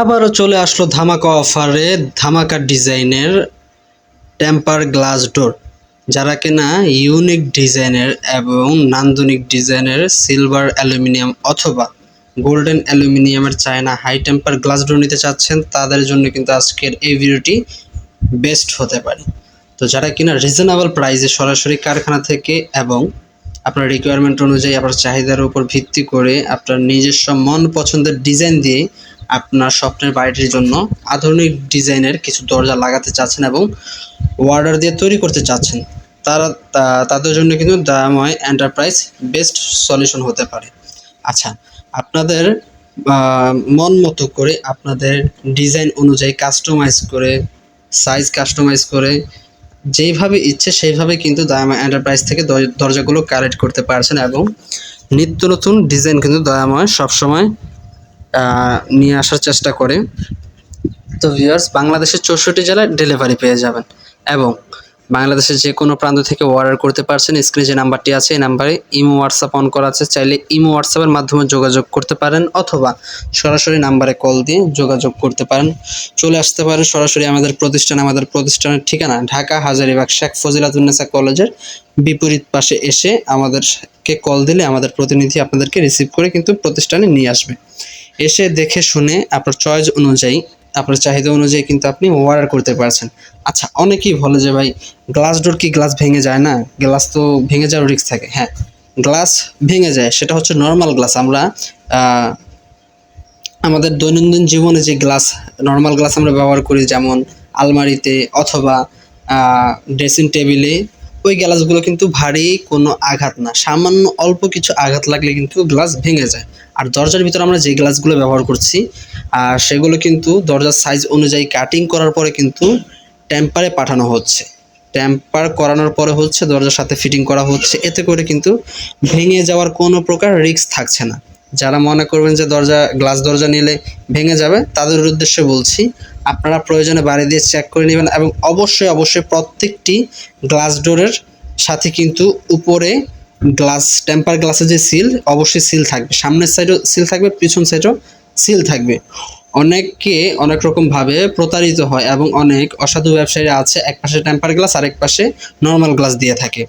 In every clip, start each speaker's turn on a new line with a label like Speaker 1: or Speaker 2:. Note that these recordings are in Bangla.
Speaker 1: আবারও চলে আসলো ধামাকা অফারে ধামাকা ডিজাইনের টেম্পার গ্লাস ডোর, যারা কিনা ইউনিক ডিজাইনের এবং নান্দনিক ডিজাইনের সিলভার অ্যালুমিনিয়াম অথবা গোল্ডেন অ্যালুমিনিয়ামের China high temper glass door নিতে চাচ্ছেন, তাদের জন্য কিন্তু আজকের এই ভিডিওটি বেস্ট হতে পারে। তো যারা কিনা রিজনেবল প্রাইসে সরাসরি কারখানা থেকে এবং আপনার রিকোয়ারমেন্ট অনুযায়ী আপনার চাহিদার উপর ভিত্তি করে আপনার নিজস্ব মন পছন্দের ডিজাইন দিয়ে আপনার স্বপ্নের বাড়িটির জন্য আধুনিক ডিজাইনের কিছু দরজা লাগাতে চাচ্ছেন এবং অর্ডার দিয়ে তৈরি করতে চাচ্ছেন। তারা তাদের জন্য কিন্তু দয়াময় এন্টারপ্রাইজ বেস্ট সলিউশন হতে পারে। আচ্ছা আপনাদের মন মতো করে আপনাদের ডিজাইন অনুযায়ী কাস্টমাইজ করে, সাইজ কাস্টমাইজ করে, যেইভাবে ইচ্ছে সেইভাবে কিন্তু দয়াময় এন্টারপ্রাইজ থেকে দর- দরজাগুলো কালেক্ট করতে পারছেন এবং নিত্য নতুন ডিজাইন কিন্তু দয়াময় সবসময় নিয়ে আসার চেষ্টা করে। তো ভিউয়ার্স বাংলাদেশের চৌষট্টি জেলায় ডেলিভারি পেয়ে যাবেন এবং বাংলাদেশের যে কোনো প্রান্ত থেকে অর্ডার করতে পারছেন স্ক্রিনে যে নাম্বারটি আছে, এই নাম্বারে ইমো হোয়াটসঅ্যাপ অন করা আছে। চাইলে ইমো হোয়াটসঅ্যাপের মাধ্যমে যোগাযোগ করতে পারেন অথবা সরাসরি নাম্বারে কল দিয়ে যোগাযোগ করতে পারেন। চলে আসতে পারেন সরাসরি আমাদের প্রতিষ্ঠান, আমাদের প্রতিষ্ঠানের ঠিকানা, ঢাকা হাজারিবাগ শেখ ফজিলাতুন্নেসা কলেজের বিপরীত পাশে এসে আমাদেরকে কল দিলে আমাদের প্রতিনিধি আপনাদেরকে রিসিভ করে কিন্তু প্রতিষ্ঠানে নিয়ে আসবে। এসে দেখে শুনে আপনার চয়েস অনুযায়ী, আপনার চাহিদা অনুযায়ী কিন্তু আপনি অর্ডার করতে পারছেন। আচ্ছা অনেকেই বলে যে ভাই গ্লাস ডোর কি গ্লাস ভেঙে যায় না? গ্লাস তো ভেঙে যাওয়ার রিস্ক থাকে। হ্যাঁ গ্লাস ভেঙে যায়, সেটা হচ্ছে নর্মাল গ্লাস আমরা আমাদের দৈনন্দিন জীবনে যে গ্লাস নর্মাল গ্লাস আমরা ব্যবহার করি, যেমন আলমারিতে অথবা ড্রেসিং টেবিলে ওই গ্লাসগুলো কিন্তু ভারী কোনো আঘাত না। সামান্য অল্প কিছু আঘাত লাগলে কিন্তু গ্লাস ভেঙে যায়। আর দরজার ভিতরে আমরা যে গ্লাসগুলো ব্যবহার করছি, আর সেগুলো কিন্তু দরজার সাইজ অনুযায়ী কাটিং করার পরে কিন্তু টেম্পারে পাঠানো হচ্ছে। ট্যাম্পার করানোর পরে হচ্ছে দরজার সাথে ফিটিং করা হচ্ছে। এতে করে কিন্তু ভেঙে যাওয়ার কোনো প্রকার রিস্ক থাকছে না। যারা মনে করবেন যে দরজা গ্লাস দরজা নিলে ভেঙে যাবে, তাদের উদ্দেশ্যে বলছি, আপনারা প্রয়োজনে বাড়ি দিয়ে চেক করে নেবেন এবং অবশ্যই অবশ্যই প্রত্যেকটি গ্লাস ডোরের সাথে কিন্তু উপরে গ্লাস টেম্পার গ্লাসের যে সিল অবশ্যই সিল থাকবে। সামনের সাইডও সিল থাকবে, পিছন সাইডও সিল থাকবে। অনেকে অনেক রকম ভাবে প্রতারিত হয় এবং অনেক অসাধু ব্যবসায়ীরা আছে, এক পাশে টেম্পার গ্লাস আর এক পাশে নর্মাল গ্লাস দিয়ে থাকে।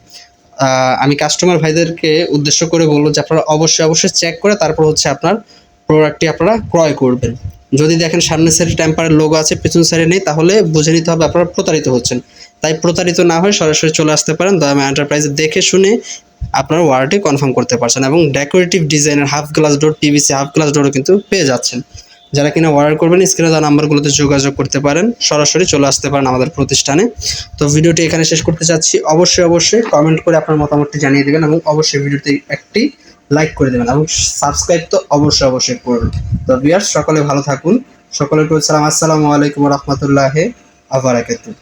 Speaker 1: আমি কাস্টমার ভাইদেরকে উদ্দেশ্য করে বলব যে আপনারা অবশ্যই অবশ্যই চেক করে তারপর হচ্ছে আপনার প্রোডাক্টটি আপনারা ক্রয় করবেন। যদি দেখেন সামনের সাইডে টেম্পারের লোগো আছে, পেছন সাইডে নেই, তাহলে বুঝে নিতে হবে আপনারা প্রতারিত হচ্ছেন। তাই প্রতারিত না হয়ে সরাসরি চলে আসতে পারেন। দয়ামা এন্টারপ্রাইজ দেখে শুনে আপনার ওয়ারেন্টি কনফার্ম করতে পারছেন এবং ডেকোরেটিভ ডিজাইনের half glass door PVC half glass ডোরও কিন্তু পেয়ে যাচ্ছেন। যারা কিনা অর্ডার করবেন স্ক্রিনে দেওয়া নাম্বারগুলোতে যোগাযোগ করতে পারেন। সরাসরি চলে আসতে পারেন আমাদের প্রতিষ্ঠানে। তো ভিডিওটি এখানে শেষ করতে চাচ্ছি। অবশ্যই অবশ্যই কমেন্ট করে আপনার মতামতটি জানিয়ে দেবেন এবং অবশ্যই ভিডিওতে একটি লাইক করে দেবেন এবং সাবস্ক্রাইব তো অবশ্যই অবশ্যই করবেন। তো বিয়ার সকলে ভালো থাকুন। সকলের প্রতি সালাম। আসসালামু আলাইকুম রহমতুল্লাহ আবরাকাতুহ